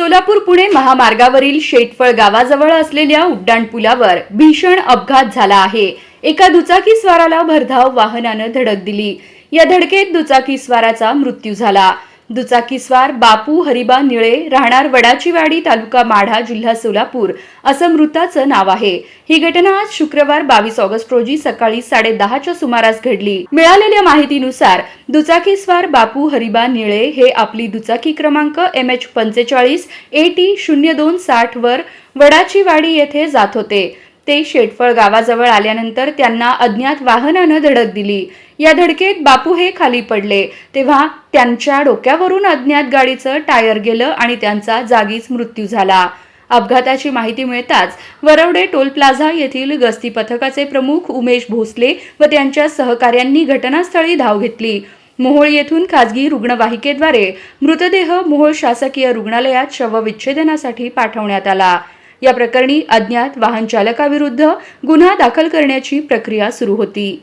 सोलापूर पुणे महामार्गावरील शेटफळ गावाजवळ असलेल्या उड्डाणपुलावर भीषण अपघात झाला आहे. एका दुचाकी स्वाराला भरधाव वाहनानं धडक दिली. या धडकेत दुचाकी स्वाराचा मृत्यू झाला. दुचाकीस्वार बापू हरिबा निळे राहणार वडाचीवाडी तालुका माढा जिल्हा सोलापूर असं मृताचं नाव आहे. ही घटना आज शुक्रवार बावीस ऑगस्ट रोजी सकाळी साडे दहाच्या सुमारास घडली. मिळालेल्या माहितीनुसार दुचाकीस्वार बापू हरिबा निळे हे आपली दुचाकी क्रमांक एम एच पंचेचाळीस ए टी शून्य दोन साठ वर वडाचीवाडी येथे जात होते. ते शेटफळ गावाजवळ आल्यानंतर त्यांना अज्ञात वाहनानं धडक दिली. या धडकेत बापू हे खाली पडले. तेव्हा त्यांच्या डोक्यावरून अज्ञात गाडीचं टायर गेलं आणि त्यांचा जागीच मृत्यू झाला. अपघाताची माहिती मिळताच वरवडे टोल प्लाझा येथील गस्ती पथकाचे प्रमुख उमेश भोसले व त्यांच्या सहकाऱ्यांनी घटनास्थळी धाव घेतली. मोहोळ येथून खासगी रुग्णवाहिकेद्वारे मृतदेह मोहोळ शासकीय रुग्णालयात शवविच्छेदनासाठी पाठवण्यात आला. या प्रकरणी अज्ञात वाहन चालकाविरुद्ध गुन्हा दाखल करण्याची प्रक्रिया सुरू होती.